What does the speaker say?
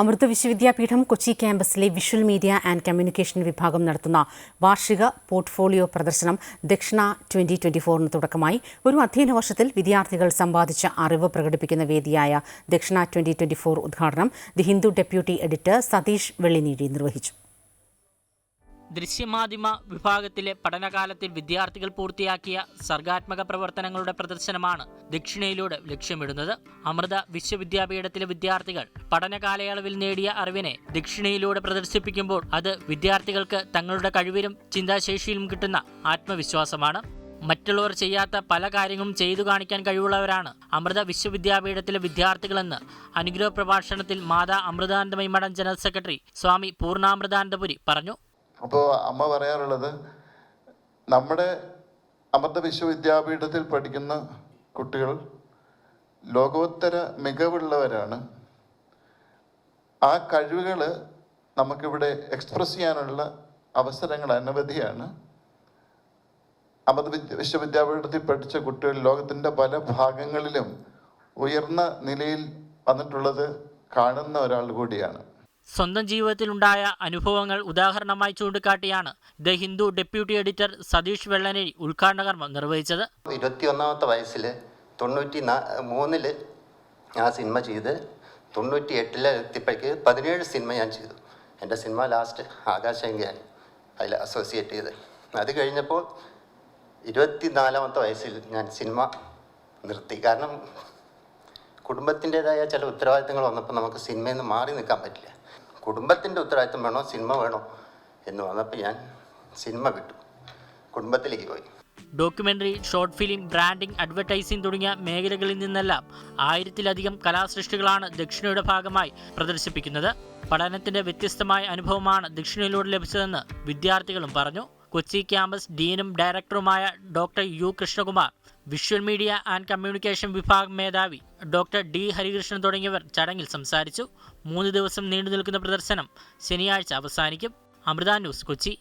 അമൃത വിശ്വവിദ്യാപീഠം കൊച്ചി ക്യാമ്പസിലെ visual media and communication വിഭാഗം നടത്തുന്ന വാർഷിക പോർട്ട്ഫോളിയോ പ്രദർശനം ദക്ഷിണ ട്വന്റി ട്വന്റി ഫോറിന് തുടക്കമായി. ഒരു അധ്യയന വർഷത്തിൽ വിദ്യാർത്ഥികൾ സമ്പാദിച്ച അറിവ് പ്രകടിപ്പിക്കുന്ന വേദിയായ ദക്ഷിണ ട്വന്റി ട്വന്റി ഫോർ ഉദ്ഘാടനം the Hindu deputy editor Satheesh Vellinezhi നിർവഹിച്ചു. ദൃശ്യമാധ്യമ വിഭാഗത്തിലെ പഠനകാലത്തിൽ വിദ്യാർത്ഥികൾ പൂർത്തിയാക്കിയ സർഗാത്മക പ്രവർത്തനങ്ങളുടെ പ്രദർശനമാണ് ദക്ഷിണയിലൂടെ ലക്ഷ്യമിടുന്നത്. അമൃത വിശ്വവിദ്യാപീഠത്തിലെ വിദ്യാർത്ഥികൾ പഠനകാലയളവിൽ നേടിയ അറിവിനെ ദക്ഷിണയിലൂടെ പ്രദർശിപ്പിക്കുമ്പോൾ അത് വിദ്യാർത്ഥികൾക്ക് തങ്ങളുടെ കഴിവിലും ചിന്താശേഷിയിലും കിട്ടുന്ന ആത്മവിശ്വാസമാണ്. മറ്റുള്ളവർ ചെയ്യാത്ത പല കാര്യങ്ങളും ചെയ്തു കാണിക്കാൻ കഴിവുള്ളവരാണ് അമൃത വിശ്വവിദ്യാപീഠത്തിലെ വിദ്യാർത്ഥികളെന്ന് അനുഗ്രഹ പ്രഭാഷണത്തിൽ മാതാ അമൃതാനന്ദമയി മഠം ജനറൽ സെക്രട്ടറി സ്വാമി പൂർണാമൃതാനന്ദപുരി പറഞ്ഞു. അപ്പോൾ അമ്മ പറയാറുള്ളത് നമ്മുടെ അമൃത വിശ്വവിദ്യാപീഠത്തിൽ പഠിക്കുന്ന കുട്ടികൾ ലോകോത്തര മികവുള്ളവരാണ്. ആ കഴിവുകൾ നമുക്കിവിടെ എക്സ്പ്രസ് ചെയ്യാനുള്ള അവസരങ്ങൾ അനവധിയാണ്. അമൃത വിദ്യ വിശ്വവിദ്യാപീഠത്തിൽ പഠിച്ച കുട്ടികൾ ലോകത്തിന്റെ പല ഭാഗങ്ങളിലും ഉയർന്ന നിലയിൽ വന്നിട്ടുള്ളത് കാണുന്ന ഒരാൾ കൂടിയാണ്. സ്വന്തം ജീവിതത്തിലുണ്ടായ അനുഭവങ്ങൾ ഉദാഹരണമായി ചൂണ്ടിക്കാട്ടിയാണ് the Hindu deputy editor Satheesh Vellaneri ഉദ്ഘാടന കർമ്മം നിർവഹിച്ചത്. ഇരുപത്തിയൊന്നാമത്തെ വയസ്സിൽ തൊണ്ണൂറ്റി മൂന്നിൽ ആ സിനിമ ചെയ്ത് തൊണ്ണൂറ്റി എട്ടിലെ എത്തിയപ്പോഴേക്ക് പതിനേഴ് സിനിമ ഞാൻ ചെയ്തു. എന്റെ സിനിമ ലാസ്റ്റ് ആകാശങ്കയാണ് അതിൽ അസോസിയേറ്റ് ചെയ്ത്. അത് കഴിഞ്ഞപ്പോൾ ഇരുപത്തിനാലാമത്തെ വയസ്സിൽ ഞാൻ സിനിമ നിർത്തി. കാരണം കുടുംബത്തിന്റെതായ ചില ഉത്തരവാദിത്തങ്ങൾ വന്നപ്പോൾ നമുക്ക് സിനിമയിൽ നിന്ന് മാറി നിൽക്കാൻ പറ്റില്ല. കുടുംബത്തിന്റെ ഉത്തരവാദിത്വം വേണോ? സിനിമ വേണോ? എന്ന് വന്നപ്പോൾ ഞാൻ സിനിമ വിട്ടു. കുടുംബത്തിലേക്ക് പോയി. Documentary short film branding advertising തുടങ്ങിയ മേഖലകളിൽ നിന്നെല്ലാം ആയിരത്തിലധികം കലാസൃഷ്ടികളാണ് ദക്ഷിണയുടെ ഭാഗമായി പ്രദർശിപ്പിക്കുന്നത്. പഠനത്തിന്റെ വ്യത്യസ്തമായ അനുഭവമാണ് ദക്ഷിണയിലൂടെ ലഭിച്ചതെന്ന് വിദ്യാർത്ഥികളും പറഞ്ഞു. കൊച്ചി ക്യാമ്പസ് ഡീനും ഡയറക്ടറുമായ doctor U Krishnakumar visual media and communication വിഭാഗം മേധാവി ഡോക്ടർ ഡി ഹരികൃഷ്ണൻ തുടങ്ങിയവർ ചടങ്ങിൽ സംസാരിച്ചു. മൂന്ന് ദിവസം നീണ്ടു നിൽക്കുന്ന പ്രദർശനം ശനിയാഴ്ച അവസാനിക്കും. അമൃത ന്യൂസ് കൊച്ചി.